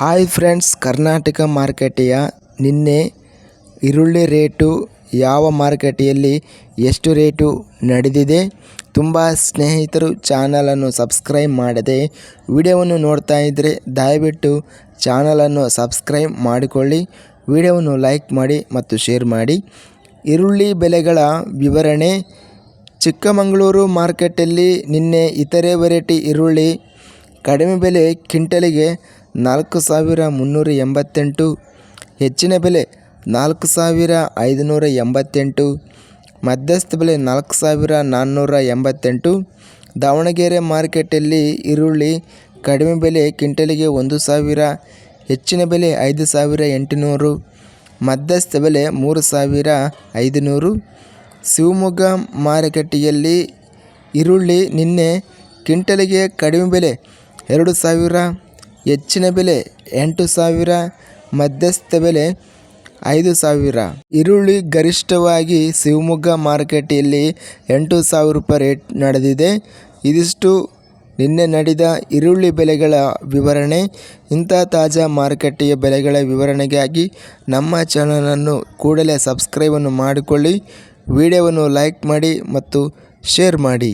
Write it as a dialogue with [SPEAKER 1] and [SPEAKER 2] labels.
[SPEAKER 1] Hi friends, Karnataka ಮಾರುಕಟ್ಟೆಯ ನಿನ್ನೆ ಈರುಳ್ಳಿ ರೇಟು ಯಾವ ಮಾರುಕಟ್ಟೆಯಲ್ಲಿ ಎಷ್ಟು ರೇಟು ನಡೆದಿದೆ ತುಂಬ ಸ್ನೇಹಿತರು ಚಾನಲನ್ನು ಸಬ್ಸ್ಕ್ರೈಬ್ ಮಾಡದೆ ವಿಡಿಯೋವನ್ನು ನೋಡ್ತಾ ಇದ್ದರೆ ದಯವಿಟ್ಟು ಚಾನಲನ್ನು ಸಬ್ಸ್ಕ್ರೈಬ್ ಮಾಡಿಕೊಳ್ಳಿ, ವಿಡಿಯೋವನ್ನು ಲೈಕ್ ಮಾಡಿ ಮತ್ತು ಶೇರ್ ಮಾಡಿ. ಈರುಳ್ಳಿ ಬೆಲೆಗಳ ವಿವರಣೆ ಚಿಕ್ಕಮಗಳೂರು ಮಾರ್ಕೆಟಲ್ಲಿ ನಿನ್ನೆ ಇತರೆ ವೆರೈಟಿ ಈರುಳ್ಳಿ ಕಡಿಮೆ ಬೆಲೆ ಕ್ವಿಂಟಲಿಗೆ ನಾಲ್ಕು ಸಾವಿರ ಮುನ್ನೂರ ಎಂಬತ್ತೆಂಟು, ಹೆಚ್ಚಿನ ಬೆಲೆ ನಾಲ್ಕು ಸಾವಿರ ಐದುನೂರ ಎಂಬತ್ತೆಂಟು, ಮಧ್ಯಸ್ಥ ಬೆಲೆ ನಾಲ್ಕು ಸಾವಿರ ನಾನ್ನೂರ ಎಂಬತ್ತೆಂಟು. ದಾವಣಗೆರೆ ಮಾರ್ಕೆಟಲ್ಲಿ ಈರುಳ್ಳಿ ಕಡಿಮೆ ಬೆಲೆ ಕ್ವಿಂಟಲಿಗೆ ಒಂದು ಸಾವಿರ, ಹೆಚ್ಚಿನ ಬೆಲೆ ಐದು ಸಾವಿರ ಎಂಟುನೂರು, ಮಧ್ಯಸ್ಥ ಬೆಲೆ ಮೂರು ಸಾವಿರ ಐದುನೂರು. ಶಿವಮೊಗ್ಗ ಮಾರುಕಟ್ಟೆಯಲ್ಲಿ ಈರುಳ್ಳಿ ನಿನ್ನೆ ಕ್ವಿಂಟಲಿಗೆ ಕಡಿಮೆ ಬೆಲೆ ಎರಡು ಸಾವಿರ, ಹೆಚ್ಚಿನ ಬೆಲೆ ಎಂಟು ಸಾವಿರ, ಮಧ್ಯಸ್ಥ ಬೆಲೆ ಐದು ಸಾವಿರ. ಈರುಳ್ಳಿ ಗರಿಷ್ಠವಾಗಿ ಶಿವಮೊಗ್ಗ ಮಾರುಕಟ್ಟೆಯಲ್ಲಿ ಎಂಟು ಸಾವಿರ ರೂಪಾಯಿ ರೇಟ್ ನಡೆದಿದೆ. ಇದಿಷ್ಟು ನಿನ್ನೆ ನಡೆದ ಈರುಳ್ಳಿ ಬೆಲೆಗಳ ವಿವರಣೆ. ಇಂಥ ತಾಜಾ ಮಾರುಕಟ್ಟೆಯ ಬೆಲೆಗಳ ವಿವರಣೆಗಾಗಿ ನಮ್ಮ ಚಾನಲನ್ನು ಕೂಡಲೇ ಸಬ್ಸ್ಕ್ರೈಬನ್ನು ಮಾಡಿಕೊಳ್ಳಿ. ವಿಡಿಯೋವನ್ನು ಲೈಕ್ ಮಾಡಿ ಮತ್ತು ಶೇರ್ ಮಾಡಿ.